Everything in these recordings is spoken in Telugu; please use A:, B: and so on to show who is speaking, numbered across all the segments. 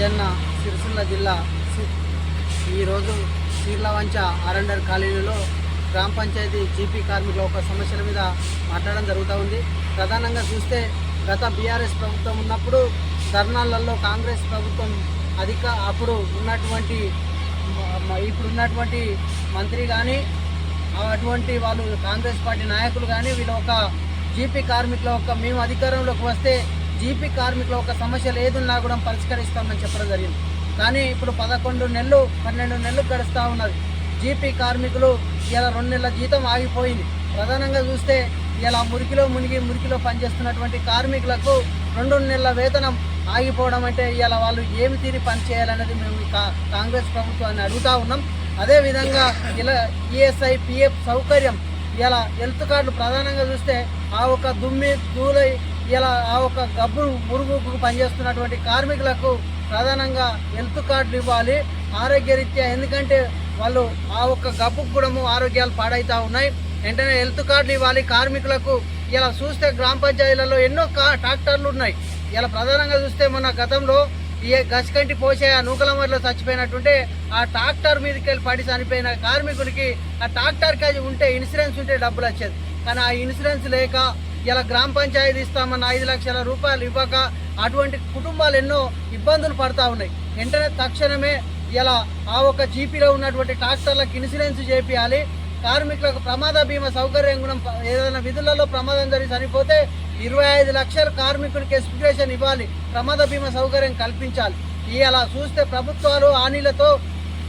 A: రాజన్న సిరిసిల్ల జిల్లా ఈరోజు చీర్లవంచ అరండర్ కాలనీలో గ్రామ పంచాయతీ జీపీ కార్మికుల ఒక సమస్యల మీద మాట్లాడడం జరుగుతూ ఉంది. ప్రధానంగా చూస్తే గత బీఆర్ఎస్ ప్రభుత్వం ఉన్నప్పుడు ధర్నాలలో కాంగ్రెస్ ప్రభుత్వం అధిక అప్పుడు ఉన్నటువంటి ఇప్పుడు ఉన్నటువంటి మంత్రి కానీ అటువంటి వాళ్ళు కాంగ్రెస్ పార్టీ నాయకులు కానీ వీళ్ళు ఒక జీపీ కార్మికుల ఒక మేము అధికారంలోకి వస్తే జీపీ కార్మికుల ఒక సమస్యలు లేదున్నా కూడా పరిష్కరిస్తామని చెప్పడం జరిగింది. కానీ ఇప్పుడు పదకొండు నెలలు పన్నెండు నెలలు గడుస్తూ ఉన్నది. జీపీ కార్మికులు ఇలా రెండు నెలల జీతం ఆగిపోయింది. ప్రధానంగా చూస్తే ఇలా మురికిలో మునిగి మురికిలో పనిచేస్తున్నటువంటి కార్మికులకు రెండు నెలల వేతనం ఆగిపోవడం అంటే ఇలా వాళ్ళు ఏమి తీరి పని చేయాలనేది మేము కా- కాంగ్రెస్ ప్రభుత్వాన్ని అడుగుతా ఉన్నాం. అదేవిధంగా ఇలా ఈఎస్ఐ పిఎఫ్ సౌకర్యం ఇలా హెల్త్ కార్డులు ప్రధానంగా చూస్తే ఆ ఒక దుమ్మి దూలై ఇలా ఆ ఒక గబ్బు మురుగుకు పనిచేస్తున్నటువంటి కార్మికులకు ప్రధానంగా హెల్త్ కార్డులు ఇవ్వాలి ఆరోగ్యరీత్యా. ఎందుకంటే వాళ్ళు ఆ ఒక్క గబ్బుకు కూడా ఆరోగ్యాలు పాడైతా ఉన్నాయి. వెంటనే హెల్త్ కార్డులు ఇవ్వాలి. కార్మికులకు ఇలా చూస్తే గ్రామ పంచాయతీలలో ఎన్నో కా ట్రాక్టర్లు ఉన్నాయి. ఇలా ప్రధానంగా చూస్తే మొన్న గతంలో ఈ గసికంటి పోసే ఆ నూకలమరిలో చచ్చిపోయినట్టుంటే ఆ ట్రాక్టర్ మీదకి వెళ్ళి పడి చనిపోయిన కార్మికుడికి ఆ ట్రాక్టర్కి అది ఉంటే ఇన్సూరెన్స్ ఉంటే డబ్బులు వచ్చేది. కానీ ఆ ఇన్సూరెన్స్ లేక ఇలా గ్రామ పంచాయతీ ఇస్తామన్న ఐదు లక్షల రూపాయలు ఇవ్వక అటువంటి కుటుంబాలు ఎన్నో ఇబ్బందులు పడతా ఉన్నాయి. వెంటనే తక్షణమే ఇలా ఆ ఒక జీపీలో ఉన్నటువంటి ట్రాక్టర్లకు ఇన్సూరెన్స్ చేపియాలి. కార్మికులకు ప్రమాద బీమా సౌకర్యం కూడా ఏదైనా విధులలో ప్రమాదం జరిగి చనిపోతే ఇరవై ఐదు లక్షల కార్మికుడికి ఎక్స్ప్లికేషన్ ఇవ్వాలి. ప్రమాద బీమా సౌకర్యం కల్పించాలి. ఇలా చూస్తే ప్రభుత్వాలు హామీలతో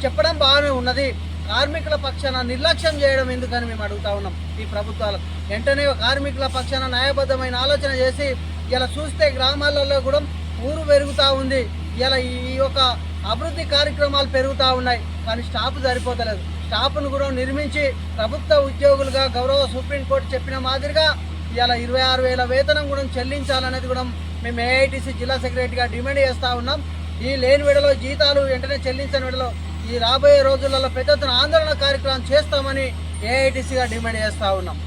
A: చెప్పడం బాగానే ఉన్నది. కార్మికుల పక్షాన నిర్లక్ష్యం చేయడం ఎందుకని మేము అడుగుతా ఉన్నాం ఈ ప్రభుత్వాలకు. వెంటనే కార్మికుల పక్షాన న్యాయబద్ధమైన ఆలోచన చేసి ఇలా చూస్తే గ్రామాలలో కూడా ఊరు పెరుగుతూ ఉంది. ఇలా ఈ యొక్క అభివృద్ధి కార్యక్రమాలు పెరుగుతూ ఉన్నాయి. కానీ స్టాఫ్ సరిపోతలేదు. స్టాఫ్ను కూడా నిర్మించి ప్రభుత్వ ఉద్యోగులుగా గౌరవ సుప్రీంకోర్టు చెప్పిన మాదిరిగా ఇలా ఇరవై ఆరు వేల వేతనం కూడా చెల్లించాలనేది కూడా మేము ఏఐటీసీ జిల్లా సెక్రటరీగా డిమాండ్ చేస్తూ ఉన్నాం. ఈ లేని విడలో జీతాలు వెంటనే చెల్లించని విడలో ఈ రాబోయే రోజులలో పెద్ద ఆందోళన కార్యక్రమం చేస్తామని ఏఐటీసీగా డిమాండ్ చేస్తూ ఉన్నాం.